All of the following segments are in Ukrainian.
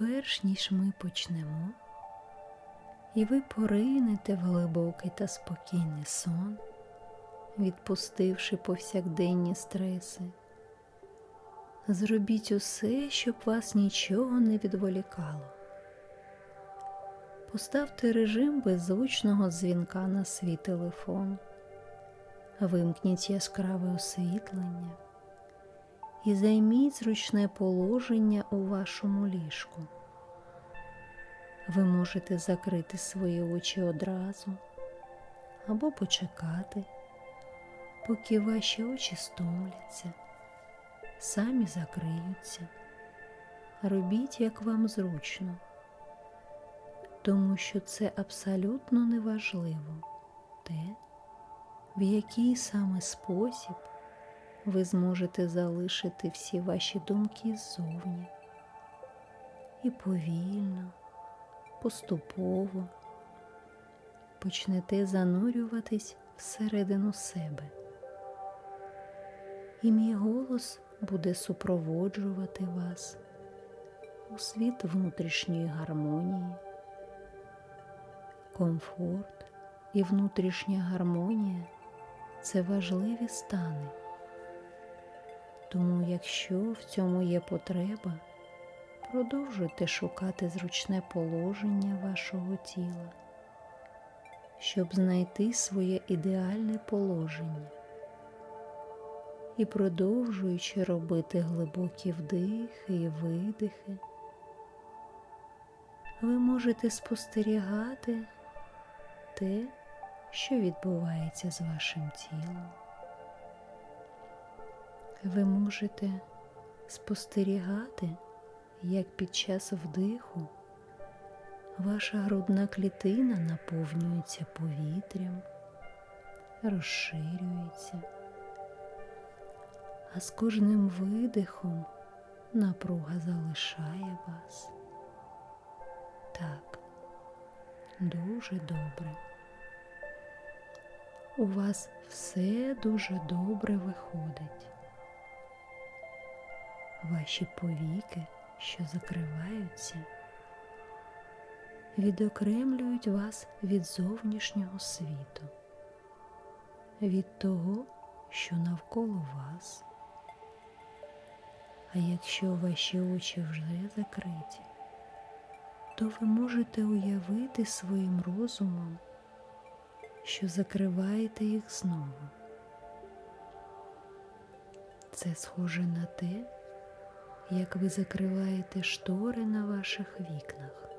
перш ніж ми почнемо, і ви поринете в глибокий та спокійний сон, відпустивши повсякденні стреси. Зробіть усе, щоб вас нічого не відволікало. Поставте режим беззвучного дзвінка на свій телефон, вимкніть яскраве освітлення і займіть зручне положення у вашому ліжку. Ви можете закрити свої очі одразу або почекати, поки ваші очі стомляться, самі закриються. Робіть, як вам зручно, тому що це абсолютно неважливо те, в який саме спосіб ви зможете залишити всі ваші думки ззовні і повільно, поступово почнете занурюватись всередину себе. І мій голос буде супроводжувати вас у світ внутрішньої гармонії, комфорт і внутрішня гармонія це важливі стани. Тому, якщо в цьому є потреба, продовжуйте шукати зручне положення вашого тіла, щоб знайти своє ідеальне положення. І продовжуючи робити глибокі вдихи і видихи, ви можете спостерігати те, що відбувається з вашим тілом ви можете спостерігати, як під час вдиху ваша грудна клітина наповнюється повітрям, розширюється, а з кожним видихом напруга залишає вас. Так, дуже добре. У вас все дуже добре виходить ваші повіки, що закриваються, відокремлюють вас від зовнішнього світу, від того, що навколо вас. А якщо ваші очі вже закриті, то ви можете уявити своїм розумом, що закриваєте їх знову. Це схоже на те, як ви закриваєте штори на ваших вікнах,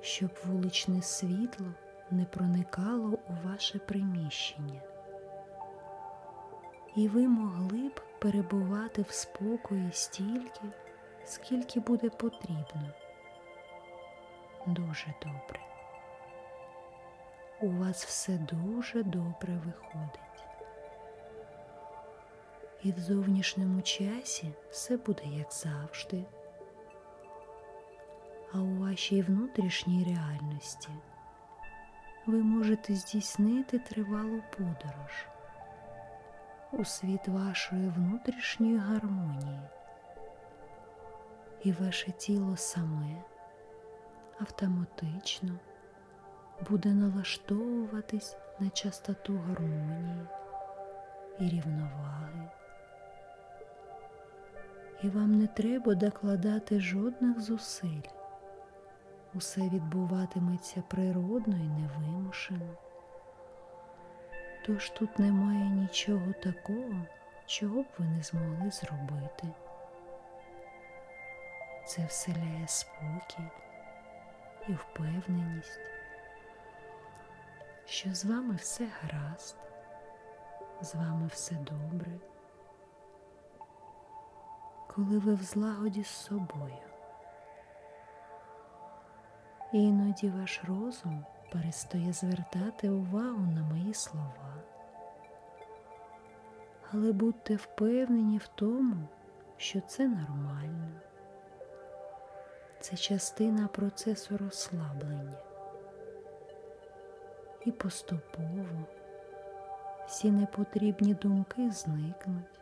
щоб вуличне світло не проникало у ваше приміщення, і ви могли б перебувати в спокої стільки, скільки буде потрібно. Дуже добре. У вас все дуже добре виходить і в зовнішньому часі все буде як завжди, а у вашій внутрішній реальності ви можете здійснити тривалу подорож у світ вашої внутрішньої гармонії, і ваше тіло саме автоматично буде налаштовуватись на частоту гармонії і рівноваги і вам не треба докладати жодних зусиль. Усе відбуватиметься природно і невимушено. Тож тут немає нічого такого, чого б ви не змогли зробити. Це вселяє спокій і впевненість, що з вами все гаразд, з вами все добре коли ви в злагоді з собою. Іноді ваш розум перестає звертати увагу на мої слова, але будьте впевнені в тому, що це нормально, це частина процесу розслаблення. І поступово всі непотрібні думки зникнуть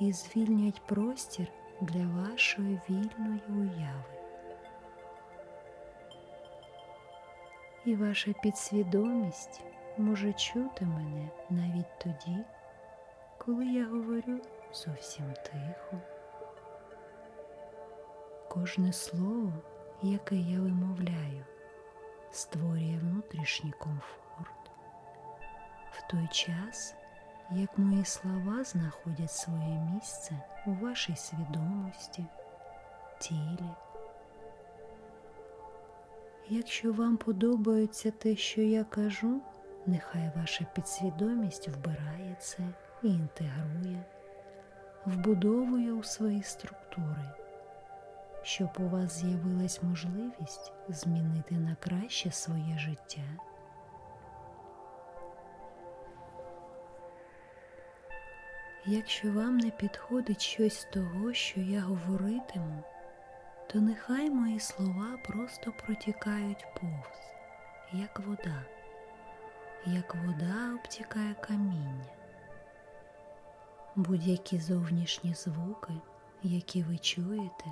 і звільнять простір для вашої вільної уяви. І ваша підсвідомість може чути мене навіть тоді, коли я говорю зовсім тихо. Кожне слово, яке я вимовляю, створює внутрішній комфорт. В той час, як мої слова знаходять своє місце у вашій свідомості, тілі. Якщо вам подобається те, що я кажу, нехай ваша підсвідомість вбирає це і інтегрує, вбудовує у свої структури, щоб у вас з'явилась можливість змінити на краще своє життя. Якщо вам не підходить щось з того, що я говоритиму, то нехай мої слова просто протікають повз, як вода, як вода обтікає каміння. Будь-які зовнішні звуки, які ви чуєте,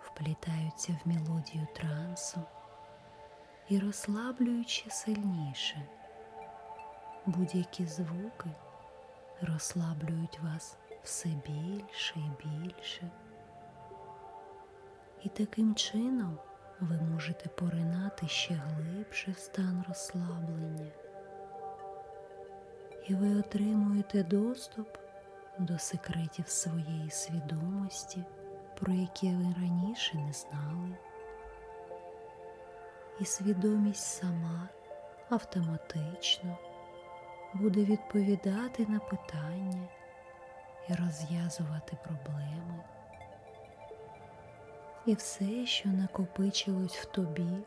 вплітаються в мелодію трансу і розслаблюють ще сильніше. Будь-які звуки розслаблюють вас все більше і більше. І таким чином ви можете поринати ще глибше в стан розслаблення, і ви отримуєте доступ до секретів своєї свідомості, про які ви раніше не знали. І свідомість сама автоматично буде відповідати на питання і розв'язувати проблеми. І все, що накопичилось в тобі,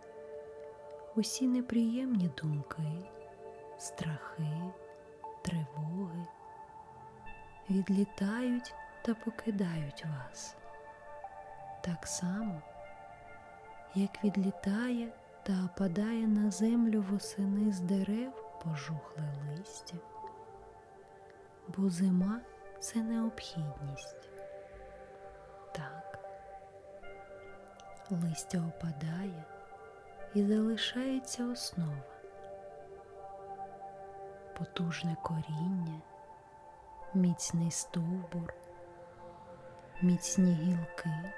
усі неприємні думки, страхи, тривоги відлітають та покидають вас. Так само, як відлітає та опадає на землю восени з дерев пожухле листя, бо зима це необхідність. Так, листя опадає і залишається основа, потужне коріння, міцний стовбур, міцні гілки,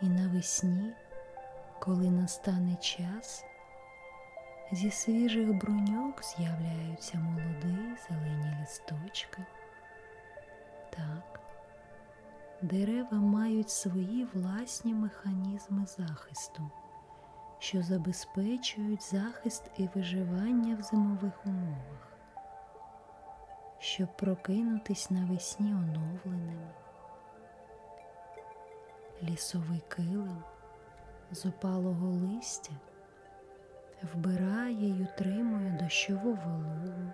і навесні, коли настане час, зі свіжих бруньок з'являються молоді зелені листочки. Так, дерева мають свої власні механізми захисту, що забезпечують захист і виживання в зимових умовах, щоб прокинутись навесні оновленими. Лісовий килим з опалого листя вбирає й утримує дощову вологу,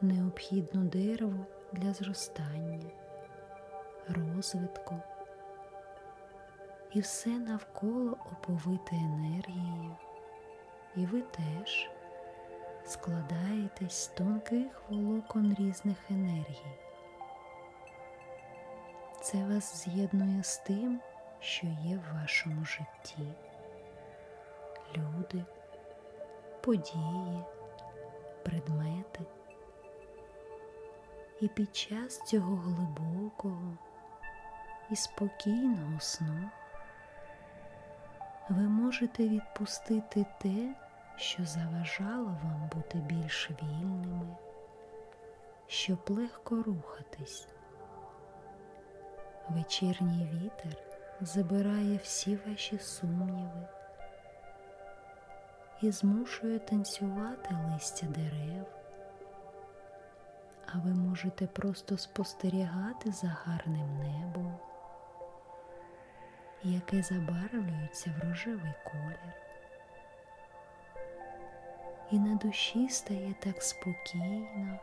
необхідну дереву для зростання, розвитку, і все навколо оповите енергією, і ви теж складаєтесь з тонких волокон різних енергій. Це вас з'єднує з тим, що є в вашому житті. Люди, події, предмети. І під час цього глибокого і спокійного сну ви можете відпустити те, що заважало вам бути більш вільними, щоб легко рухатись. Вечірній вітер забирає всі ваші сумніви і змушує танцювати листя дерев, а ви можете просто спостерігати за гарним небом, яке забарвлюється в рожевий колір. І на душі стає так спокійно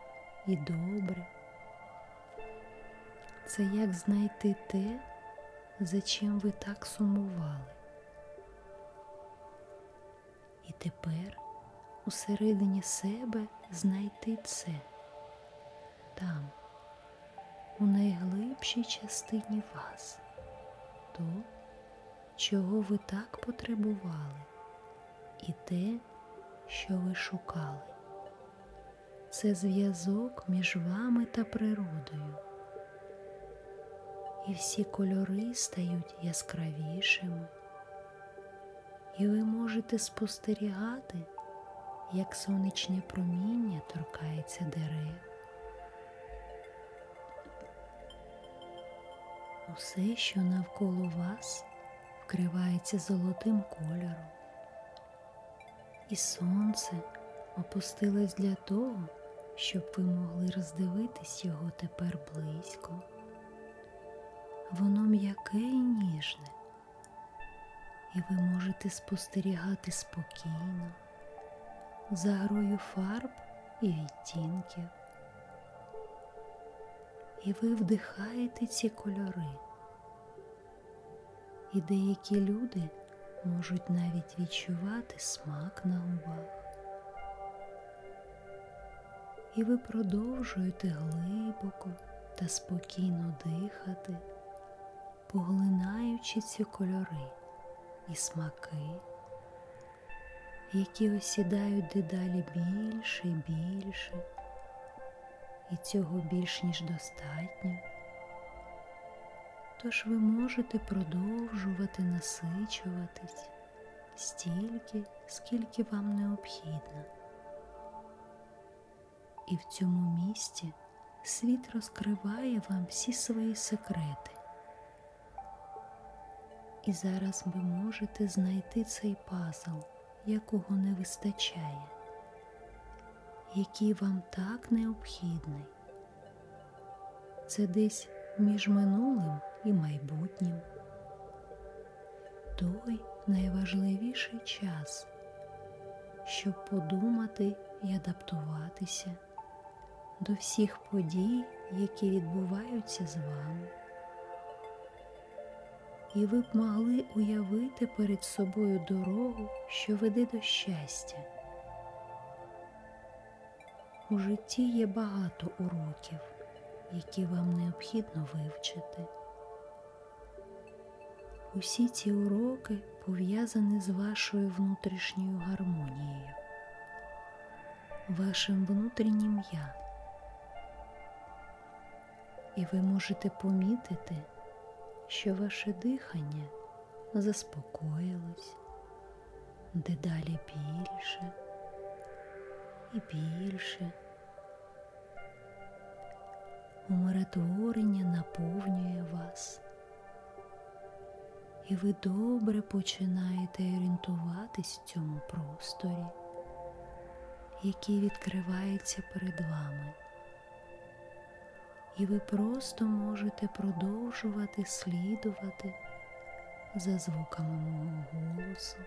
і добре. Це як знайти те, за чим ви так сумували. І тепер усередині себе знайти це там, у найглибшій частині вас, то, чого ви так потребували, і те, що ви шукали. Це зв'язок між вами та природою. І всі кольори стають яскравішими, і ви можете спостерігати, як сонячне проміння торкається дерев. Усе, що навколо вас, вкривається золотим кольором, і сонце опустилось для того, щоб ви могли роздивитись його тепер близько. Воно м'яке і ніжне, і ви можете спостерігати спокійно за грою фарб і відтінків. І ви вдихаєте ці кольори. І деякі люди можуть навіть відчувати смак на губах. І ви продовжуєте глибоко та спокійно дихати, поглинаючи ці кольори і смаки, які осідають дедалі більше і більше, і цього більш ніж достатньо. Тож ви можете продовжувати насичуватись стільки, скільки вам необхідно. І в цьому місці світ розкриває вам всі свої секрети. І зараз ви можете знайти цей пазл, якого не вистачає, який вам так необхідний. Це десь між минулим і майбутнім. Той найважливіший час, щоб подумати і адаптуватися до всіх подій, які відбуваються з вами. І ви б могли уявити перед собою дорогу, що веде до щастя. У житті є багато уроків, які вам необхідно вивчити. Усі ці уроки пов'язані з вашою внутрішньою гармонією, вашим внутрішнім я. І ви можете помітити, що ваше дихання заспокоїлось дедалі більше і більше. Умиротворення наповнює вас, і ви добре починаєте орієнтуватись в цьому просторі, який відкривається перед вами і ви просто можете продовжувати слідувати за звуками мого голосу.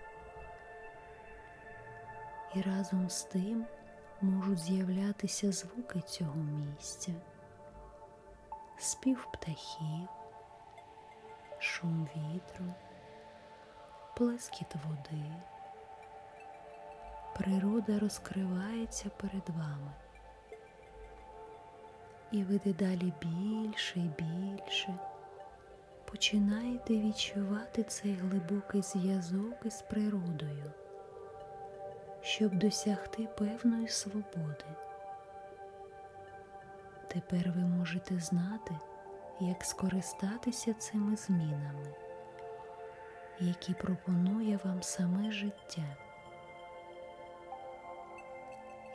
І разом з тим можуть з'являтися звуки цього місця, спів птахів, шум вітру, плескіт води. Природа розкривається перед вами і ви дедалі більше і більше починаєте відчувати цей глибокий зв'язок із природою, щоб досягти певної свободи. Тепер ви можете знати, як скористатися цими змінами, які пропонує вам саме життя.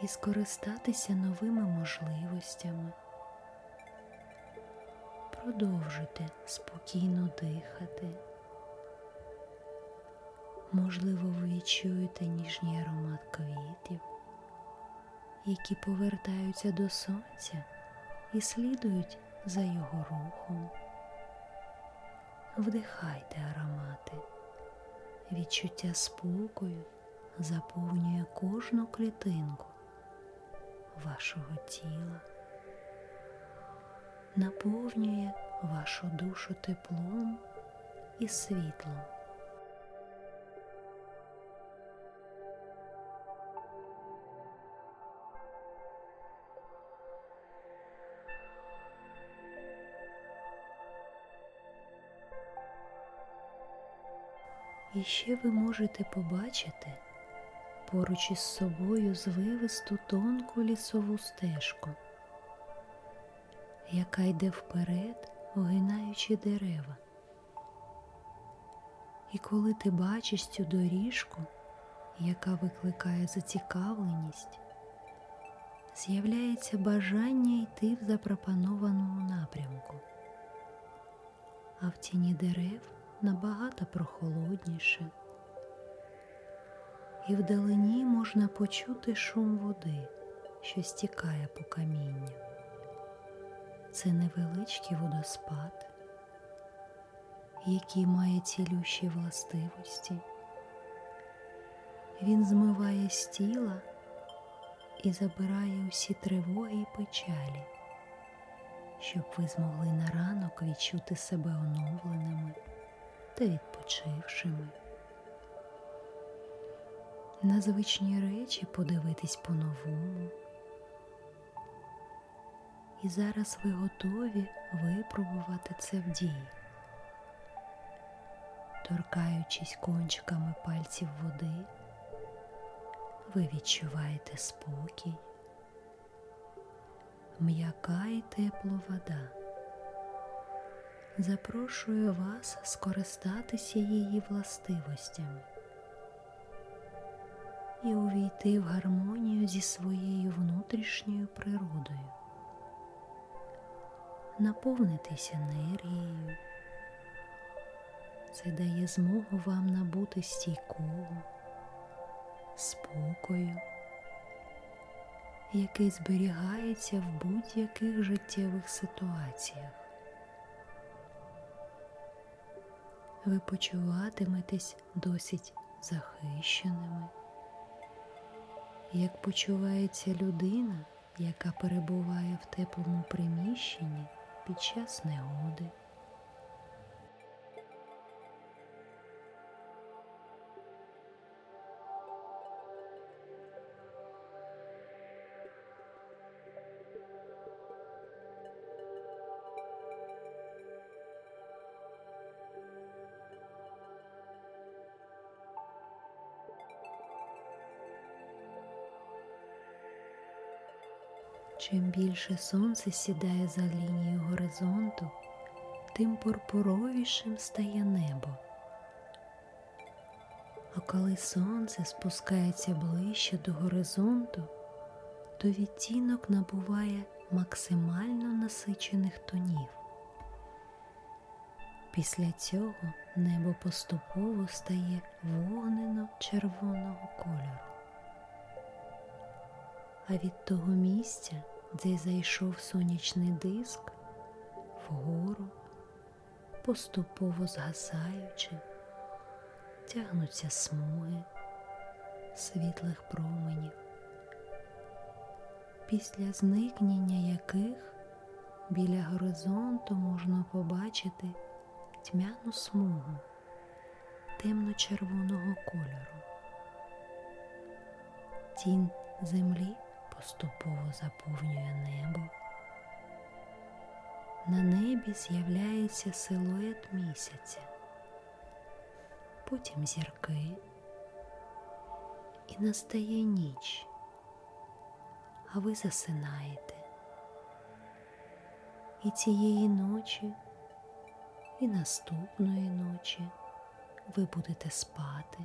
І скористатися новими можливостями продовжуйте спокійно дихати. Можливо, ви відчуєте ніжній аромат квітів, які повертаються до сонця і слідують за його рухом. Вдихайте аромати, відчуття спокою заповнює кожну клітинку вашого тіла наповнює вашу душу теплом і світлом. І ще ви можете побачити поруч із собою звивисту тонку лісову стежку яка йде вперед, огинаючи дерева. І коли ти бачиш цю доріжку, яка викликає зацікавленість, з'являється бажання йти в запропонованому напрямку, а в тіні дерев набагато прохолодніше, і вдалині можна почути шум води, що стікає по камінню. Це невеличкий водоспад, який має цілющі властивості. Він змиває з тіла і забирає усі тривоги і печалі, щоб ви змогли на ранок відчути себе оновленими та відпочившими. На звичні речі подивитись по-новому. І зараз ви готові випробувати це в дії, торкаючись кончиками пальців води, ви відчуваєте спокій, м'яка і тепла вода. Запрошую вас скористатися її властивостями і увійти в гармонію зі своєю внутрішньою природою, наповнитися енергією. Це дає змогу вам набути стійкого, спокою, який зберігається в будь-яких життєвих ситуаціях. Ви почуватиметесь досить захищеними, як почувається людина, яка перебуває в теплому приміщенні під час негоди. Чим більше сонце сідає за лінією горизонту, тим пурпуровішим стає небо. А коли сонце спускається ближче до горизонту, то відтінок набуває максимально насичених тонів. Після цього небо поступово стає вогнено-червоного кольору. А від того місця, де зайшов сонячний диск, вгору, поступово згасаючи, тягнуться смуги світлих променів, після зникнення яких біля горизонту можна побачити тьмяну смугу темно-червоного кольору. Тінь землі поступово заповнює небо. На небі з'являється силует місяця, потім зірки, і настає ніч, а ви засинаєте. І цієї ночі, і наступної ночі ви будете спати,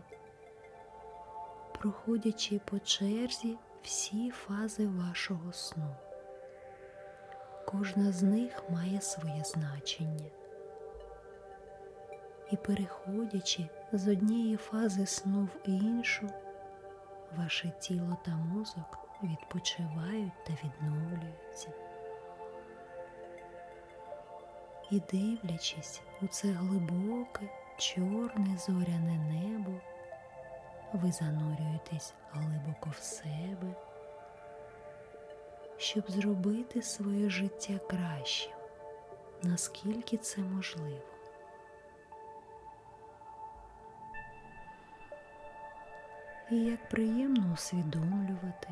проходячи по черзі всі фази вашого сну. Кожна з них має своє значення. І переходячи з однієї фази сну в іншу, ваше тіло та мозок відпочивають та відновлюються. І дивлячись у це глибоке, чорне зоряне небо, ви занурюєтесь глибоко в себе, щоб зробити своє життя кращим, наскільки це можливо. І як приємно усвідомлювати,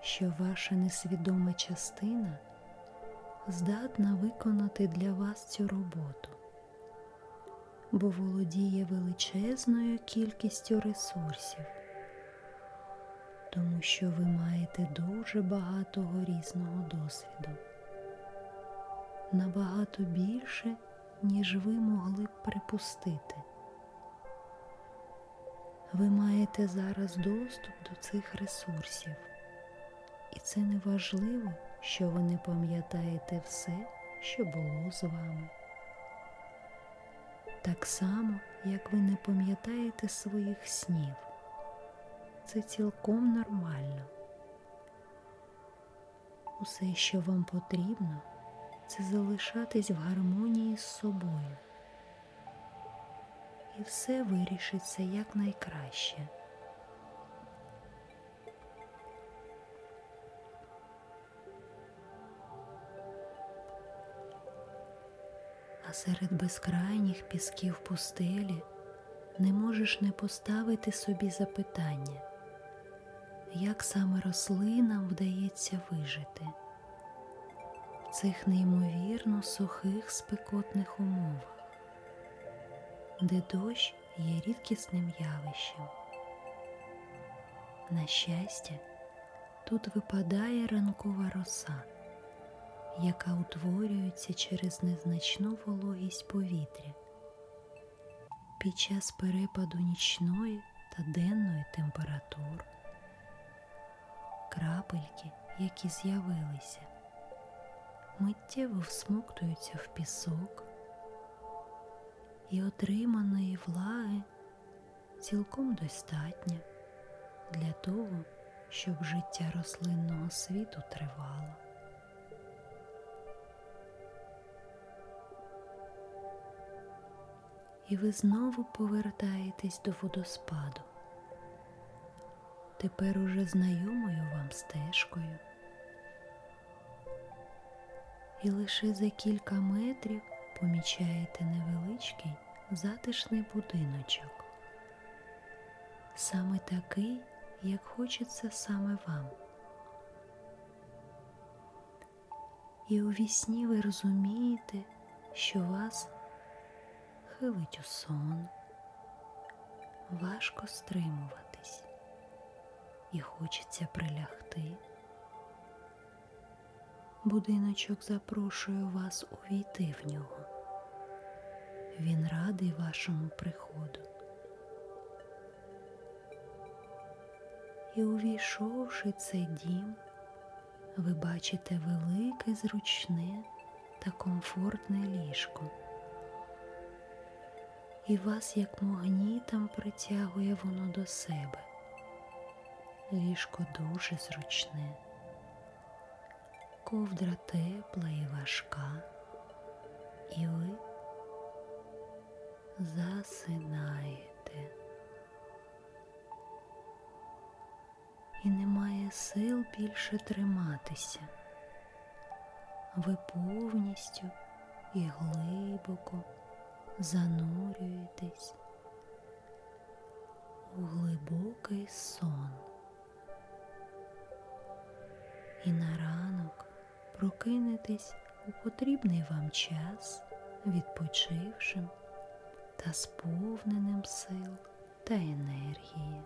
що ваша несвідома частина здатна виконати для вас цю роботу, бо володіє величезною кількістю ресурсів, тому що ви маєте дуже багатого різного досвіду, набагато більше, ніж ви могли б припустити. Ви маєте зараз доступ до цих ресурсів, і це не важливо, що ви не пам'ятаєте все, що було з вами. Так само, як ви не пам'ятаєте своїх снів. Це цілком нормально. Усе, що вам потрібно, це залишатись в гармонії з собою. І все вирішиться якнайкраще. Серед безкрайніх пісків пустелі не можеш не поставити собі запитання, як саме рослинам вдається вижити в цих неймовірно сухих спекотних умовах, де дощ є рідкісним явищем. На щастя, тут випадає ранкова роса яка утворюється через незначну вологість повітря під час перепаду нічної та денної температур, крапельки, які з'явилися, миттєво всмоктуються в пісок і отриманої влаги цілком достатньо для того, щоб життя рослинного світу тривало. І ви знову повертаєтесь до водоспаду. Тепер уже знайомою вам стежкою. І лише за кілька метрів помічаєте невеличкий затишний будиночок, саме такий, як хочеться саме вам. І у вісні ви розумієте, що вас хилить у сон, важко стримуватись і хочеться прилягти. Будиночок запрошує вас увійти в нього. Він радий вашому приходу. І увійшовши цей дім, ви бачите велике, зручне та комфортне ліжко і вас, як магнітом, притягує воно до себе. Ліжко дуже зручне, ковдра тепла і важка, і ви засинаєте. І немає сил більше триматися. Ви повністю і глибоко занурюєтесь у глибокий сон. І на ранок прокинетесь у потрібний вам час, відпочившим та сповненим сил та енергії.